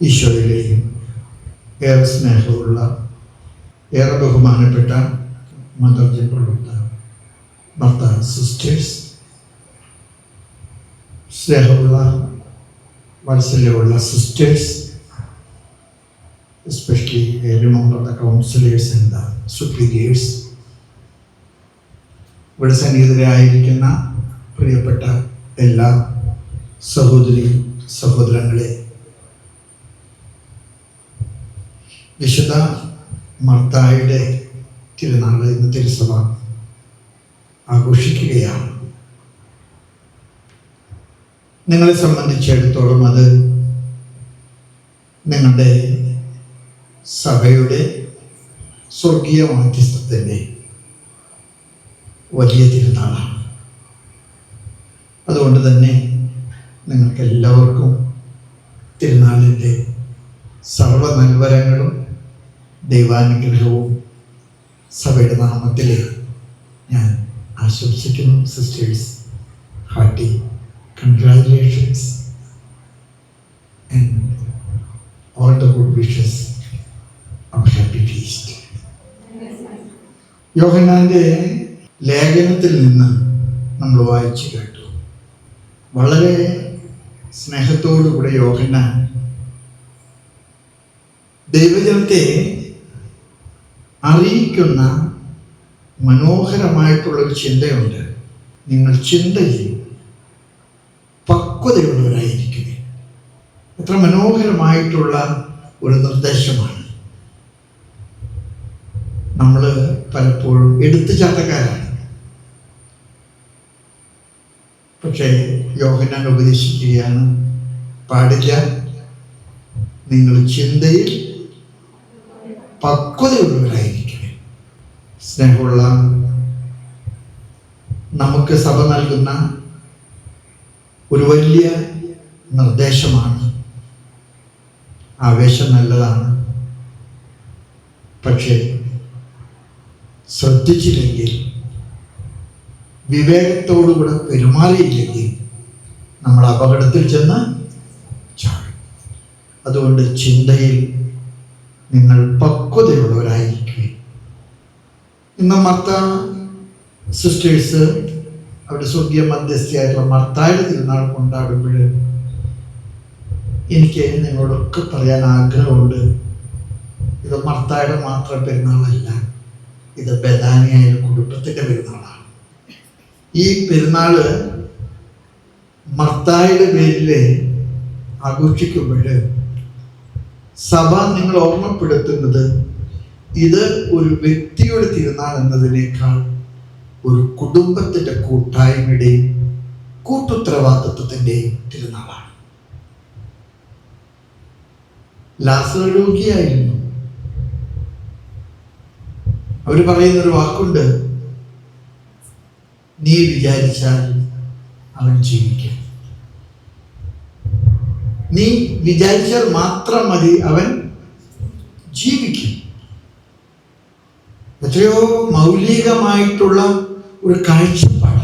ഈശോയിലെയും ഏറെ സ്നേഹമുള്ള ഏറെ ബഹുമാനപ്പെട്ട മദർജികളുള്ള ഭർത്താവ് സിസ്റ്റേഴ്സ് സ്നേഹമുള്ള വാത്സല്യമുള്ള sisters especially remember counsellors and the ഇവിടെ സന്നിഹിതരായിരിക്കുന്ന പ്രിയപ്പെട്ട എല്ലാ സഹോദരി സഹോദരങ്ങളെ വിശുദ്ധ മർത്തായുടെ തിരുനാൾ ഇന്ന് തിരുസഭ ആഘോഷിക്കുകയാണ്. നിങ്ങളെ സംബന്ധിച്ചിടത്തോളം അത് നിങ്ങളുടെ സഭയുടെ സ്വർഗീയ മാധ്യസ്ഥത്തിന്റെ വലിയ തിരുനാളാണ്. അതുകൊണ്ട് തന്നെ നിങ്ങൾക്ക് എല്ലാവർക്കും തിരുനാളിന്റെ സർവ നൽവരങ്ങളും ദൈവാനുഗ്രഹവും സഭയുടെ നാമത്തിൽ ഞാൻ ആശംസിക്കുന്നു sisters hearty congratulations and wishes of happy feast യോഹനാന്റെ ലേഖനത്തിൽ നിന്ന് നമ്മൾ വായിച്ചു കേട്ടു. വളരെ സ്നേഹത്തോടുകൂടെ യോഹന ദൈവജനത്തെ അറിയിക്കുന്ന മനോഹരമായിട്ടുള്ളൊരു ചിന്തയുണ്ട്. നിങ്ങൾ ചിന്തയിൽ പക്വതയുള്ളവരായിരിക്കുക എത്ര മനോഹരമായിട്ടുള്ള ഒരു നിർദ്ദേശമാണ്. നമ്മൾ പലപ്പോഴും എടുത്തു എടുത്തുചാട്ടക്കാരാണ്. പക്ഷേ യോഹനാൻ ഉപദേശിക്കുകയാണ് പാടില്ല. നിങ്ങൾ ചിന്തയിൽ പക്വതയുള്ളവരായിരിക്കുക സ്നേഹമുള്ള നമുക്ക് സഭ നൽകുന്ന ഒരു വലിയ നിർദ്ദേശമാണ്. ആവേശം നല്ലതാണ്. പക്ഷേ ശ്രദ്ധിച്ചില്ലെങ്കിൽ വിവേകത്തോടുകൂടെ പെരുമാറിയില്ലെങ്കിൽ നമ്മൾ അപകടത്തിൽ ചെന്ന് അതുകൊണ്ട് ചിന്തയിൽ നിങ്ങൾ പക്വതയുള്ളവരായിരിക്കും ഇന്ന് മർത്ത സിസ്റ്റേഴ്സ് അവിടെ സ്വർഗീയ മധ്യസ്ഥയായിട്ടുള്ള മർത്തായുടെ തിരുനാൾ കൊണ്ടാടുമ്പോൾ എനിക്ക് നിങ്ങളോടൊക്കെ പറയാൻ ആഗ്രഹമുണ്ട്. ഇത് മർത്തായുടെ മാത്രം പെരുന്നാളല്ല. ഇത് ബദാനിയായ കുടുംബത്തിന്റെ പെരുന്നാളാണ്. ഈ പെരുന്നാൾ മർത്തായുടെ പേരിൽ ആഘോഷിക്കുമ്പോൾ സഭ നിങ്ങൾ ഓർമ്മപ്പെടുത്തുന്നത് ഇത് ഒരു വ്യക്തിയുടെ തിരുനാൾ എന്നതിനേക്കാൾ ഒരു കുടുംബത്തിന്റെ കൂട്ടായ്മയുടെയും കൂട്ടുത്തരവാദിത്വത്തിന്റെയും തിരുനാളാണ്. ലാസർ രോഗിയായിരുന്നു. പറയുന്ന ഒരു വാക്കുണ്ട് നീ വിചാരിച്ചാൽ അവൻ ജീവിക്കും. നീ വിചാരിച്ചാൽ മാത്രം മതി അവൻ ജീവിക്കും. എത്രയോ മൗലികമായിട്ടുള്ള ഒരു കാഴ്ചപ്പാട്.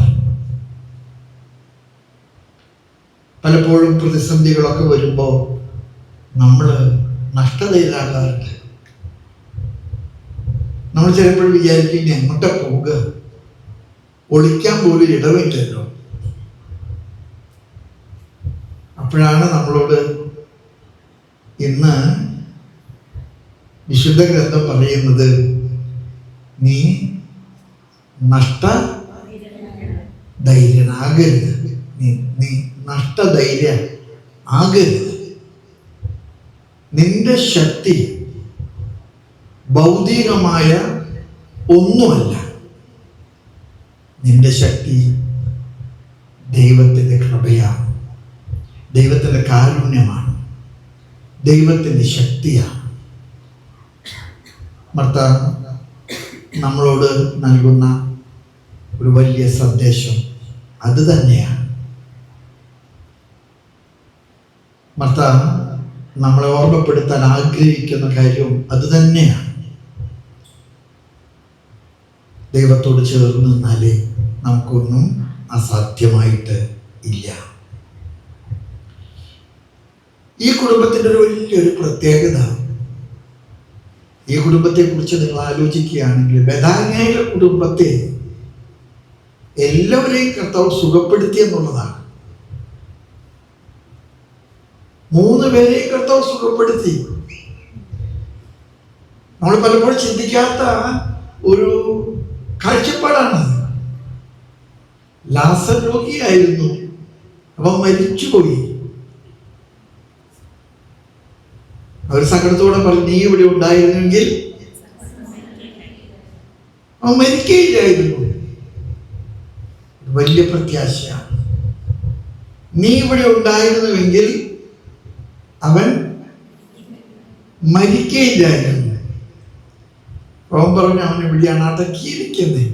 പലപ്പോഴും പ്രതിസന്ധികളൊക്കെ വരുമ്പോൾ നമ്മൾ നഷ്ടതയിലാകാറുണ്ട് നമ്മൾ ചിലപ്പോൾ വിചാരിക്കും എങ്ങോട്ടാ പോവുക? ഒളിക്കാൻ പോലും ഇടവില്ലല്ലോ. അപ്പോഴാണ് നമ്മളോട് ഇന്ന് വിശുദ്ധ ഗ്രന്ഥം പറയുന്നത് നീ നഷ്ട ധൈര്യനാകരുത്. നീ നീ നഷ്ടധൈര്യ ആകരുത്. നിന്റെ ശക്തി ഭൗതികമായ ഒന്നുമല്ല. നിന്റെ ശക്തി ദൈവത്തിന്റെ കൃപയാണ്. ദൈവത്തിന്റെ കാരുണ്യമാണ്. ദൈവത്തിന്റെ ശക്തിയാണ്. ഭർത്ത നമ്മളോട് നൽകുന്ന ഒരു വലിയ സന്ദേശം അത് തന്നെയാണ് ഭർത്ത നമ്മളെ ഓർമ്മപ്പെടുത്താൻ ആഗ്രഹിക്കുന്ന കാര്യവും അത് തന്നെയാണ് ദൈവത്തോട് ചേർന്ന് നിന്നാലേ നമുക്കൊന്നും അസാധ്യമായിട്ട് ഇല്ല. ഈ കുടുംബത്തിന്റെ ഒരു വലിയൊരു പ്രത്യേകത ഈ കുടുംബത്തെ കുറിച്ച് നിങ്ങൾ ആലോചിക്കുകയാണെങ്കിൽ ബദാന്യയിലെ കുടുംബത്തെ എല്ലാവരെയും കർത്താവ് സുഖപ്പെടുത്തി എന്നുള്ളതാണ്. മൂന്ന് പേരെയും കർത്താവ് സുഖപ്പെടുത്തി. നമ്മൾ പലപ്പോഴും ചിന്തിക്കാത്ത ഒരു കാഴ്ചപ്പാടാണ് ലാസർ രോഗിയായിരുന്നു. അവൻ മരിച്ചുപോയി. അവർ സങ്കടത്തോടെ പറഞ്ഞു നീ ഇവിടെ ഉണ്ടായിരുന്നെങ്കിൽ അവൻ മരിക്കുകയില്ലായിരുന്നു. വലിയ പ്രത്യാശയാണ്. നീ ഇവിടെ ഉണ്ടായിരുന്നുവെങ്കിൽ അവൻ മരിക്കുകയില്ലായിരുന്നു. അവൻ പറഞ്ഞു അവൻ ഇവിടെയാണ് അടക്കിയിരിക്കുന്നത്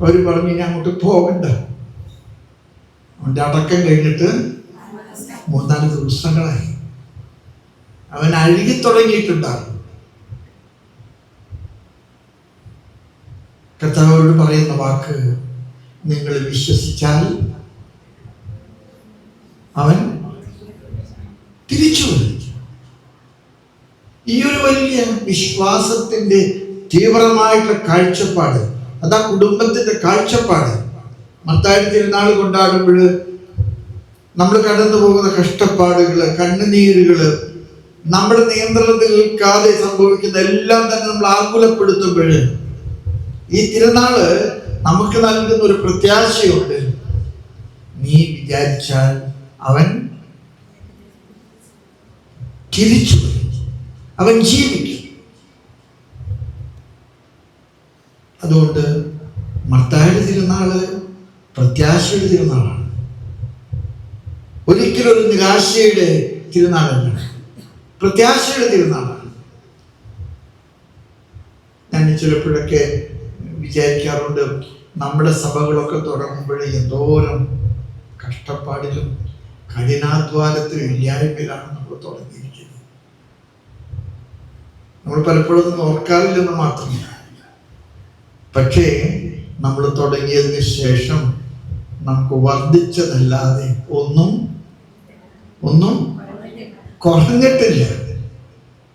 അവർ പറഞ്ഞു ഇനി അങ്ങോട്ട് പോകണ്ട. അവന്റെ അടക്കം കഴിഞ്ഞിട്ട് മൂന്നാൽ ദിവസങ്ങളായി. അവൻ അഴുകി തുടങ്ങിയിട്ടുണ്ടാകും. കർത്താവോട് പറയുന്ന വാക്ക് നിങ്ങൾ വിശ്വസിച്ചാൽ അവൻ തിരിച്ചു ഈ ഒരു വലിയ വിശ്വാസത്തിന്റെ തീവ്രമായിട്ടുള്ള കാഴ്ചപ്പാട് അതാ കുടുംബത്തിന്റെ കാഴ്ചപ്പാട്. മത്തായി തിരുനാൾ കൊണ്ടാടുമ്പോൾ നമ്മൾ കടന്നു പോകുന്ന കഷ്ടപ്പാടുകൾ കണ്ണുനീരുകൾ നമ്മുടെ നിയന്ത്രണത്തിൽ നിൽക്കാതെ സംഭവിക്കുന്ന എല്ലാം തന്നെ നമ്മൾ ആകുലപ്പെടുത്തുമ്പോൾ ഈ തിരുനാൾ നമുക്ക് നൽകുന്ന ഒരു പ്രത്യാശയുണ്ട്. നീ വിചാരിച്ചാൽ അവൻ തിരിച്ചു അവൻ ജീവിക്കും. അതുകൊണ്ട് മത്തായുടെ തിരുനാൾ പ്രത്യാശയുടെ തിരുനാളാണ്. ഒരിക്കലും ഒരു നിരാശയുടെ തിരുനാളല്ല. പ്രത്യാശയുടെ തിരുനാളാണ് ഞാൻ ചിലപ്പോഴൊക്കെ വിചാരിക്കാറുണ്ട് നമ്മുടെ സഭകളൊക്കെ തുടങ്ങുമ്പോഴേ എന്തോരം കഷ്ടപ്പാടിലും കഠിനാധ്വാനത്തിലും ഇല്ലായ്മയിലാണ് നമ്മൾ തുടങ്ങിയിരിക്കുന്നത്. നമ്മൾ പലപ്പോഴും ഒന്നും ഓർക്കാറില്ലെന്ന് മാത്രമല്ല. പക്ഷേ നമ്മൾ തുടങ്ങിയതിന് ശേഷം നമുക്ക് വർദ്ധിച്ചതല്ലാതെ ഒന്നും ഒന്നും കുറഞ്ഞിട്ടില്ല.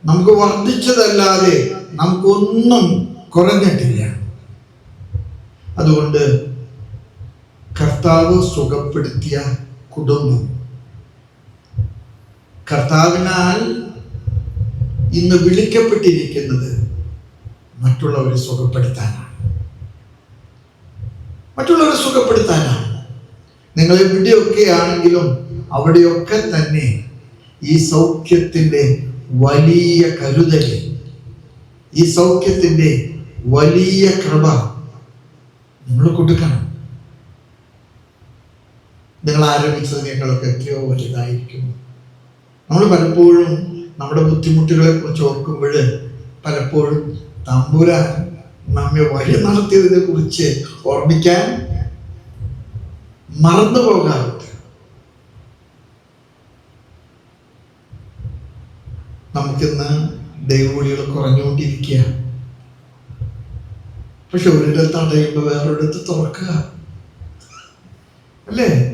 നമുക്ക് വർദ്ധിച്ചതല്ലാതെ നമുക്കൊന്നും കുറഞ്ഞിട്ടില്ല. അതുകൊണ്ട് കർത്താവ് സുഖപ്പെടുത്തിയ കുടുംബം. കർത്താവിനാൽ ഇന്ന് വിളിക്കപ്പെട്ടിരിക്കുന്നത് മറ്റുള്ളവരെ സുഖപ്പെടുത്താനാണ്. മറ്റുള്ളവരെ സുഖപ്പെടുത്താനാണ്. നിങ്ങൾ എവിടെയൊക്കെ ആണെങ്കിലും അവിടെയൊക്കെ തന്നെ ഈ സൗഖ്യത്തിന്റെ വലിയ കരുതൽ ഈ സൗഖ്യത്തിന്റെ വലിയ കൃപ നിങ്ങൾ കൊടുക്കണം. നിങ്ങൾ ആരംഭിച്ചതിനേക്കാളൊക്കെ എത്രയോ വലുതായിരിക്കും നമ്മൾ പലപ്പോഴും നമ്മുടെ ബുദ്ധിമുട്ടുകളെ കുറിച്ച് ഓർക്കുമ്പോൾ പലപ്പോഴും തമ്പുരാൻ നമ്മെ വഴി നടത്തിയതിനെ കുറിച്ച് ഓർമ്മിക്കാൻ മറന്നു പോകാറുണ്ട് നമുക്കിന്ന് ദൈവവിളികൾ കുറഞ്ഞുകൊണ്ടിരിക്കുക പക്ഷെ ഒരിടത്ത് അടയുമ്പോൾ വേറൊരിടത്ത് തുറക്കുക. അല്ലേ?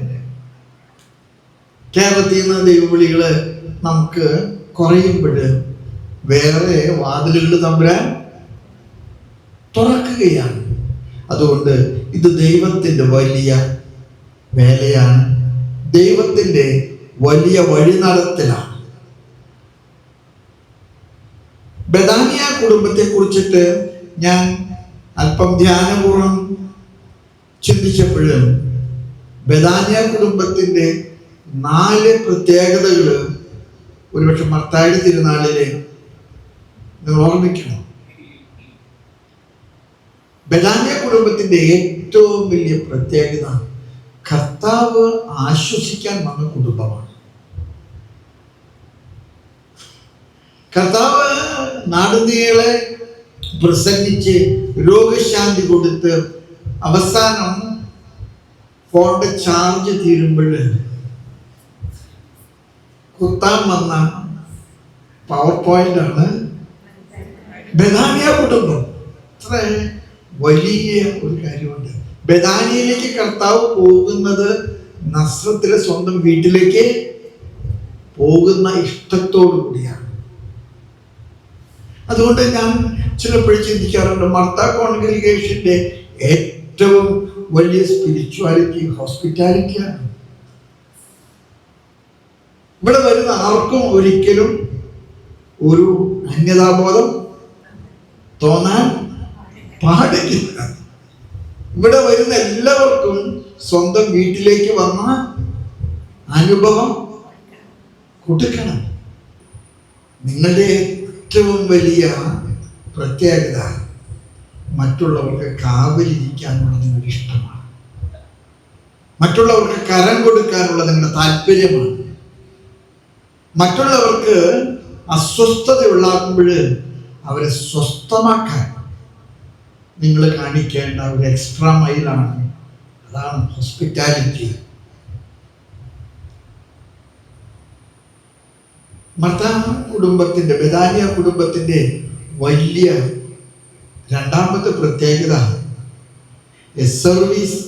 കേരളത്തിൽ നിന്ന് ദൈവവിളികൾ നമുക്ക് കുറയുമ്പോൾ വേറെ വാതിലുകൾ തമ്പുരാൻ തുറക്കുകയാണ്. അതുകൊണ്ട് ഇത് ദൈവത്തിന്റെ വലിയ വേലയാണ്. ദൈവത്തിന്റെ വലിയ വഴിനടത്തലാണ്. ബദാനിയ കുടുംബത്തെ കുറിച്ചിട്ട് ഞാൻ അല്പം ധ്യാനപൂർവം ചിന്തിച്ചപ്പോഴും ബദാനിയ കുടുംബത്തിന്റെ നാല് പ്രത്യേകതകൾ ഒരുപക്ഷെ മർത്താടി തിരുനാളിലെ ഓർമ്മിക്കണം. ബദാനിയ കുടുംബത്തിന്റെ ഏറ്റവും വലിയ പ്രത്യേകത കർത്താവ് ആശ്വസിക്കാൻ വന്ന കുടുംബമാണ്. കർത്താവ് നാടുനീളെ പ്രസംഗിച്ച് രോഗശാന്തി കൊടുത്ത് അവസാനം ഫോണിന്റെ ചാർജ് തീരുമ്പോൾ കുത്താൻ വന്ന പവർ പോയിന്റ് ആണ്. ബദാനിയ കുടുംബം. അത്ര വലിയ ഒരു കാര്യമുണ്ട്. ബദാനിയയിലേക്ക് കർത്താവ് പോകുന്നത് നസ്രത്തിലെ സ്വന്തം വീട്ടിലേക്ക് പോകുന്ന ഇഷ്ടത്തോടു കൂടിയാണ് അതുകൊണ്ട് ഞാൻ ചിലപ്പോഴും ചിന്തിക്കാറുണ്ട് മർത്ത കോൺഗ്രിഗേഷന്റെ ഏറ്റവും വലിയ സ്പിരിച്വാലിറ്റി ഹോസ്പിറ്റാലിറ്റിയാണ് ഇവിടെ വരുന്ന ആർക്കും ഒരിക്കലും ഒരു അന്യതാബോധം തോന്നാൻ പാടില്ല. ഇവിടെ വരുന്ന എല്ലാവർക്കും സ്വന്തം വീട്ടിലേക്ക് വന്ന അനുഭവം കൊടുക്കണം. നിങ്ങളുടെ ഏറ്റവും വലിയ പ്രത്യേകത മറ്റുള്ളവർക്ക് കാവലിരിക്കാനുള്ള നിങ്ങളുടെ ഇഷ്ടമാണ്. മറ്റുള്ളവർക്ക് കരം കൊടുക്കാനുള്ള നിങ്ങളുടെ താല്പര്യമാണ്. മറ്റുള്ളവർക്ക് അസ്വസ്ഥത ഉണ്ടാക്കുമ്പോൾ അവരെ സ്വസ്ഥമാക്കാൻ നിങ്ങൾ കാണിക്കേണ്ട ഒരു എക്സ്ട്രാ മൈലാണ്. അതാണ് ഹോസ്പിറ്റാലിറ്റി. മർത്ത കുടുംബത്തിന്റെ ബദാനിയ കുടുംബത്തിന്റെ വലിയ രണ്ടാമത്തെ പ്രത്യേകത a service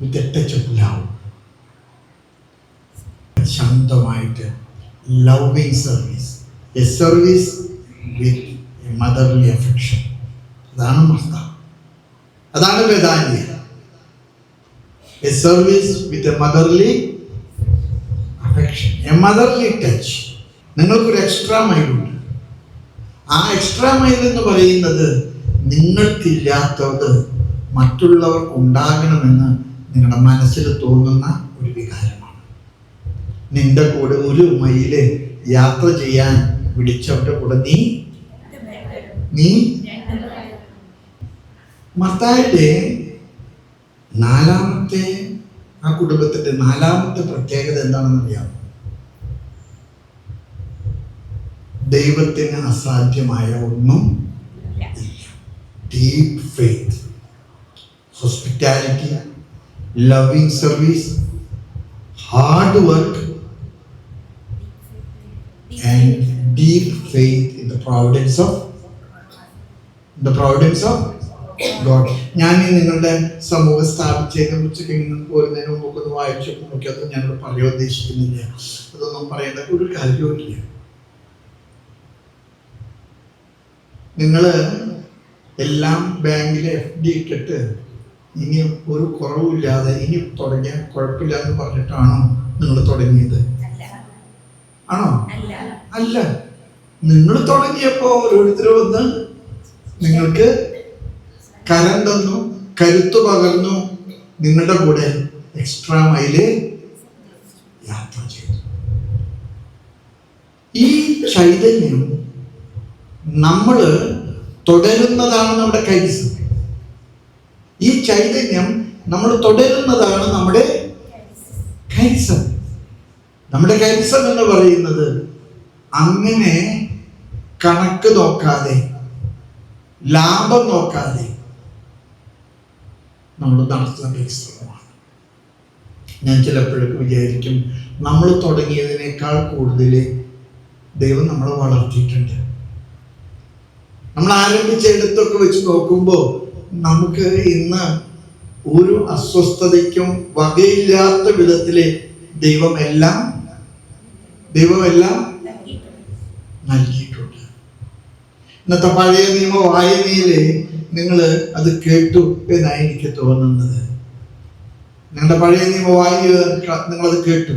with a touch love ശാന്തമായിട്ട് loving service a service with a motherly affection അതാണ് മർത്ത അതാണ് Bethania. A service with a motherly a motherly touch നിങ്ങൾക്കൊരു എക്സ്ട്രാ മൈൽ ഉണ്ട്. ആ എക്സ്ട്രാ മൈൽ എന്ന് പറയുന്നത് നിങ്ങൾക്കില്ലാത്തത് മറ്റുള്ളവർക്ക് ഉണ്ടാകണമെന്ന് നിങ്ങളുടെ മനസ്സിൽ തോന്നുന്ന ഒരു വികാരമാണ്. നിന്റെ കൂടെ ഒരു മൈൽ യാത്ര ചെയ്യാൻ വിളിച്ചവരുടെ കൂടെ നീ നീ മത്തായിട്ടെ നാലാമത്തെ ആ കുടുംബത്തിന്റെ നാലാമത്തെ പ്രത്യേകത എന്താണെന്ന് ദൈവത്തിന് അസാധ്യമായ ഒന്നും deep faith hospitality loving service hard work and deep faith in the providence of the providence of God ഞാൻ ഈ നിങ്ങളുടെ സമൂഹ സ്ഥാപിച്ചതിനെ കുറിച്ചൊക്കെ ഇങ്ങനെ പോരുന്നതിന് മുമ്പ് ഒന്ന് വായിച്ചു നോക്കി അതൊന്നും ഞാനിവിടെ പറയാൻ ഉദ്ദേശിക്കുന്നില്ല. അതൊന്നും പറയേണ്ട ഒരു കാര്യവുമില്ല. നിങ്ങൾ എല്ലാം ബാങ്കിൽ എഫ് ഡി ഇട്ടിട്ട് ഇനി ഒരു കുറവുമില്ലാതെ ഇനി തുടങ്ങിയാൽ കുഴപ്പമില്ല എന്ന് പറഞ്ഞിട്ടാണോ നിങ്ങൾ തുടങ്ങിയത്? ആണോ? അല്ല. നിങ്ങൾ തുടങ്ങിയപ്പോൾ ഓരോരുത്തരും വന്ന് നിങ്ങൾക്ക് കരം തന്നു കരുത്തു പകർന്നു നിങ്ങളുടെ കൂടെ എക്സ്ട്രാ മൈൽ യാത്ര ചെയ്തു. ഈ ചൈതന്യം നമ്മൾ തുടരുന്നതാണ് നമ്മുടെ കൈസ് ഈ ചൈതന്യം നമ്മൾ തുടരുന്നതാണ് നമ്മുടെ കൈസം നമ്മുടെ കൈസം എന്ന് പറയുന്നത് അങ്ങനെ കണക്ക് നോക്കാതെ ലാഭം നോക്കാതെ നമ്മൾ നടത്തുന്ന പരിശ്രമമാണ് ഞാൻ ചിലപ്പോഴൊക്കെ വിചാരിക്കും നമ്മൾ തുടങ്ങിയതിനേക്കാൾ കൂടുതൽ ദൈവം നമ്മളെ വളർത്തിയിട്ടുണ്ട്. നമ്മൾ ആരംഭിച്ച ആരംഭിച്ചെടുത്തൊക്കെ വെച്ച് നോക്കുമ്പോൾ നമുക്ക് ഇന്ന് ഒരു അസ്വസ്ഥതയ്ക്കും വകയില്ലാത്ത വിധത്തിൽ ദൈവമെല്ലാം ദൈവമെല്ലാം നൽകിയിട്ടുണ്ട്. ഇന്നത്തെ പഴയ നിയമ വായനയിൽ നിങ്ങൾ അത് കേട്ടു എന്നാണ് എനിക്ക് തോന്നുന്നത്. നിങ്ങളുടെ പഴയ നിയമ വായന നിങ്ങളത് കേട്ടു.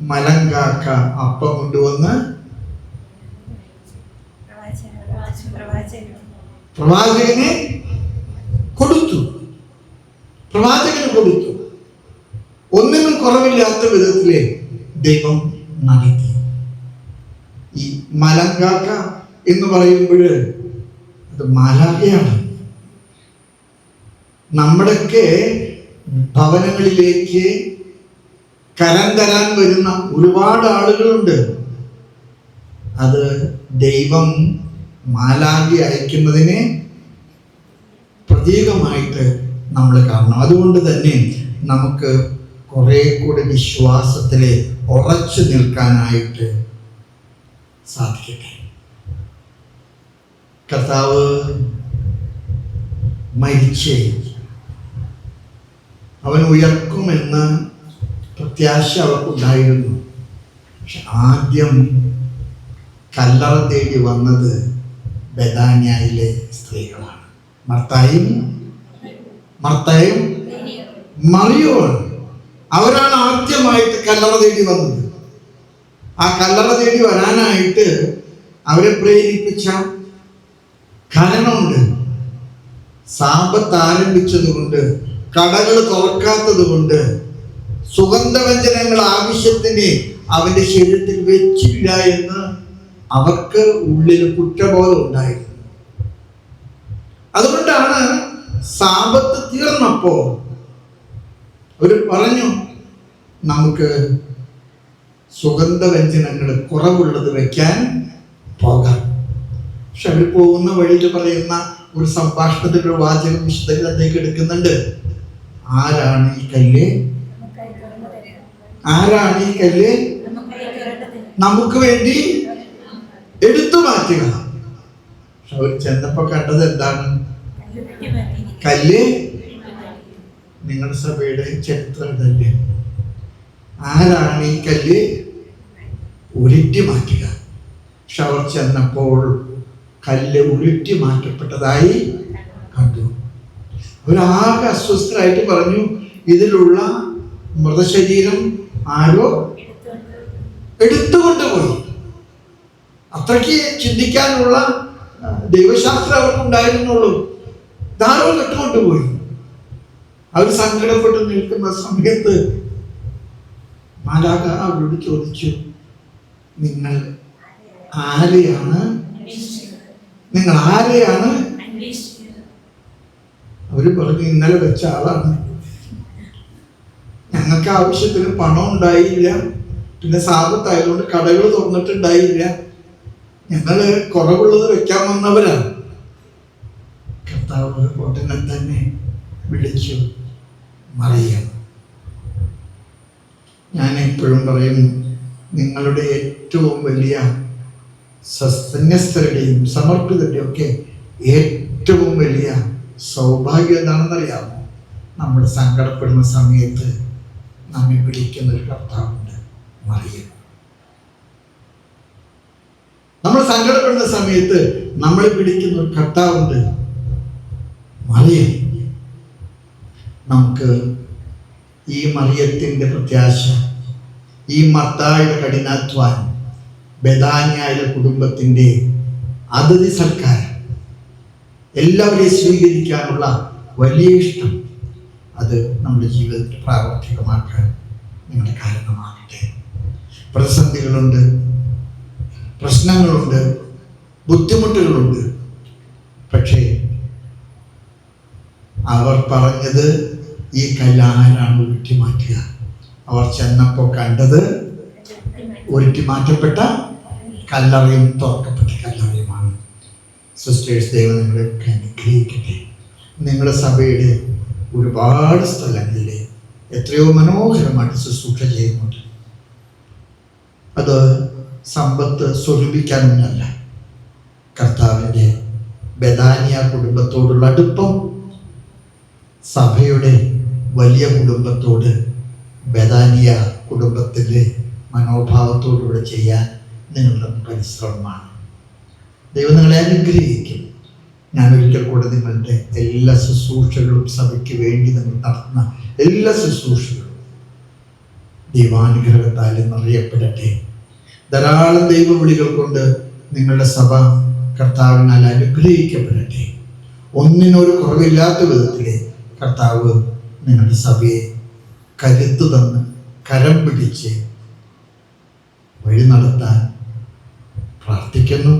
മലങ്കാക്ക അപ്പം കൊണ്ടുവന്ന് പ്രവാചകനെ കൊടുത്തു. പ്രവാചകന് കൊടുത്തു. ഒന്നിനും കുറവില്ലാത്ത വിധത്തിലെ ദൈവം നടത്തി ഈ മലങ്കാക്ക എന്ന് പറയുമ്പോൾ അത് മാലാഖയാണ്. നമ്മുടെയൊക്കെ ഭവനങ്ങളിലേക്ക് കരം തരാൻ വരുന്ന ഒരുപാട് ആളുകളുണ്ട്. അത് ദൈവം മാലാഖി അയക്കുന്നതിനെ പ്രതീകമായിട്ട് നമ്മൾ കാണണം. അതുകൊണ്ട് തന്നെ നമുക്ക് കുറെ കൂടെ വിശ്വാസത്തിൽ ഉറച്ചു നിൽക്കാനായിട്ട് സാധിക്കട്ടെ. കർത്താവ് മരിച്ചേ. അവൻ ഉയർക്കുമെന്ന് പ്രത്യാശ അവർക്കുണ്ടായിരുന്നു. പക്ഷെ ആദ്യം കല്ലറ തേടി വന്നത് ബദാന്യയിലെ സ്ത്രീകളാണ്. മർത്തായും മർത്തായും മറിയുമാണ് അവരാണ് ആദ്യമായിട്ട് കല്ലറ തേടി വന്നത്. ആ കല്ലറ തേടി വരാനായിട്ട് അവരെ പ്രേരിപ്പിച്ച കാരണമുണ്ട് സാമ്പത്ത് ആരംഭിച്ചത് കൊണ്ട് കടകൾ തുറക്കാത്തത് കൊണ്ട് സുഗന്ധവ്യഞ്ജനങ്ങൾ ആവശ്യത്തിന് അവന്റെ ശരീരത്തിൽ വെച്ചില്ല എന്ന് അവർക്ക് ഉള്ളിൽ കുറ്റബോധം ഉണ്ടായിരുന്നു. അതുകൊണ്ടാണ് സാപത്ത് തീർന്നപ്പോ അവർ പറഞ്ഞു നമുക്ക് സുഗന്ധവ്യഞ്ജനങ്ങൾ കുറവുള്ളത് വെക്കാൻ പോകാം. പക്ഷെ അവർ പോകുന്ന വഴിയിൽ പറയുന്ന ഒരു സംഭാഷണത്തിൽ ഒരു വാചകം വിശുദ്ധത്തിലേക്ക് എടുക്കുന്നുണ്ട്. ആരാണ് ഈ കല്ല്? ആരാണ് ഈ കല്ല്? നമുക്ക് വേണ്ടി എടുത്തു മാറ്റുക അവർ ചെന്നപ്പോ കണ്ടത് എന്താണ്? കല്ല്? നിങ്ങളുടെ സഭയുടെ ചരിത്രം തന്നെ ആരാണ് ഈ കല്ല്? ഉരുട്ടി മാറ്റുക. പക്ഷെ അവർ ചെന്നപ്പോൾ കല്ല് ഉരുട്ടി മാറ്റപ്പെട്ടതായി കണ്ടു. അവരാകെ അസ്വസ്ഥരായിട്ട് പറഞ്ഞു ഇതിലുള്ള മൃതശരീരം ആരോ എടുത്തുകൊണ്ടുപോയി. അത്രയ്ക്ക് ചിന്തിക്കാനുള്ള ദൈവശാസ്ത്രം അവർക്കുണ്ടായിരുന്നുള്ളൂ ധാരാളം കെട്ടുകൊണ്ടുപോയി അവർ സങ്കടപ്പെട്ട് നിൽക്കുന്ന സമയത്ത് മാലാക അവരോട് ചോദിച്ചു നിങ്ങൾ ആരെയാണ്? നിങ്ങൾ ആരെയാണ്? അവർ പറഞ്ഞു ഇന്നലെ വെച്ച ആളാണ്. ഞങ്ങൾക്ക് ആവശ്യത്തിന് പണം ഉണ്ടായില്ല പിന്നെ സാപത്തായതുകൊണ്ട് കടകൾ തുറന്നിട്ടുണ്ടായില്ല. ഞങ്ങൾ കുറവുള്ളത് വെക്കാൻ വന്നവരാണ്. കർത്താവ് ഉടനെ തന്നെ വിളിച്ചു മറിയം. ഞാൻ എപ്പോഴും പറയും നിങ്ങളുടെ ഏറ്റവും വലിയ സന്യസ്തരുടെയും സമർപ്പിതരുടെയും ഒക്കെ ഏറ്റവും വലിയ സൗഭാഗ്യം എന്താണെന്നറിയാമോ? നമ്മൾ സങ്കടപ്പെടുന്ന സമയത്ത് നമ്മെ വിളിക്കുന്ന ഒരു കർത്താവുണ്ട് മറിയം. നമ്മൾ സങ്കടപ്പെടുന്ന സമയത്ത് നമ്മൾ പിടിക്കുന്ന ഒരു കർത്താവുണ്ട്. നമുക്ക് ഈ മറിയത്തിന്റെ പ്രത്യാശ ഈ മർത്തായുടെ കഠിനാധ്വാനം ബദാന്യായുടെ കുടുംബത്തിന്റെ അതിഥി സൽക്കാരം എല്ലാവരെയും സ്വീകരിക്കാനുള്ള വലിയ ഇഷ്ടം അത് നമ്മുടെ ജീവിതത്തിൽ പ്രാവർത്തികമാക്കാൻ നിങ്ങളുടെ കാരണമാകട്ടെ. പ്രതിസന്ധികളുണ്ട്. പ്രശ്നങ്ങളുണ്ട് ബുദ്ധിമുട്ടുകളുണ്ട്. പക്ഷേ അവർ പറഞ്ഞത് ഈ കല്ലാരാണ് ഉരുട്ടി മാറ്റുക അവർ ചെന്നപ്പോൾ കണ്ടത് ഉരുട്ടി മാറ്റപ്പെട്ട കല്ലറയും തുറക്കപ്പെട്ട കല്ലറയുമാണ്. സിസ്റ്റേഴ്സ് ദൈവം നിങ്ങളെ അനുഗ്രഹിക്കട്ടെ. നിങ്ങളുടെ സഭയുടെ ഒരുപാട് സ്ഥലങ്ങളിലെ എത്രയോ മനോഹരമായിട്ട് ശുശ്രൂഷ ചെയ്യുന്നുണ്ട്. അത് സമ്പത്ത് സ്വരൂപിക്കാനൊന്നല്ല കർത്താവിന്റെ ബദാനിയ കുടുംബത്തോടുള്ള അടുപ്പം സഭയുടെ വലിയ കുടുംബത്തോട് ബദാനിയ കുടുംബത്തിന്റെ മനോഭാവത്തോടുകൂടെ ചെയ്യാൻ നിങ്ങളുടെ പരിശ്രമമാണ് ദൈവം നിങ്ങളെ അനുഗ്രഹിക്കും. ഞാൻ ഒരിക്കൽ കൂടെ നിങ്ങളുടെ എല്ലാ ശുശ്രൂഷകളും സഭയ്ക്ക് വേണ്ടി നിങ്ങൾ നടത്തുന്ന എല്ലാ ശുശ്രൂഷകളും ദൈവാനുഗ്രഹത്താലും നിറയപ്പെടട്ടെ. ധാരാളം ദൈവവിളികൾ കൊണ്ട് നിങ്ങളുടെ സഭ കർത്താവിനാൽ അനുഗ്രഹിക്കപ്പെടട്ടെ. ഒന്നിനൊരു കുറവില്ലാത്ത വിധത്തിൽ കർത്താവ് നിങ്ങളുടെ സഭയെ കരുത്തു തന്ന് കരം പിടിച്ച് വഴി നടത്താൻ പ്രാർത്ഥിക്കുന്നു.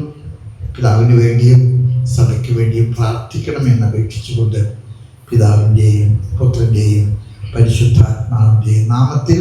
പിതാവിന് വേണ്ടിയും സഭയ്ക്ക് വേണ്ടിയും പ്രാർത്ഥിക്കണമെന്ന് അപേക്ഷിച്ചുകൊണ്ട് പിതാവിന്റെയും പുത്രന്റെയും പരിശുദ്ധാത്മാവിന്റെയും നാമത്തിൽ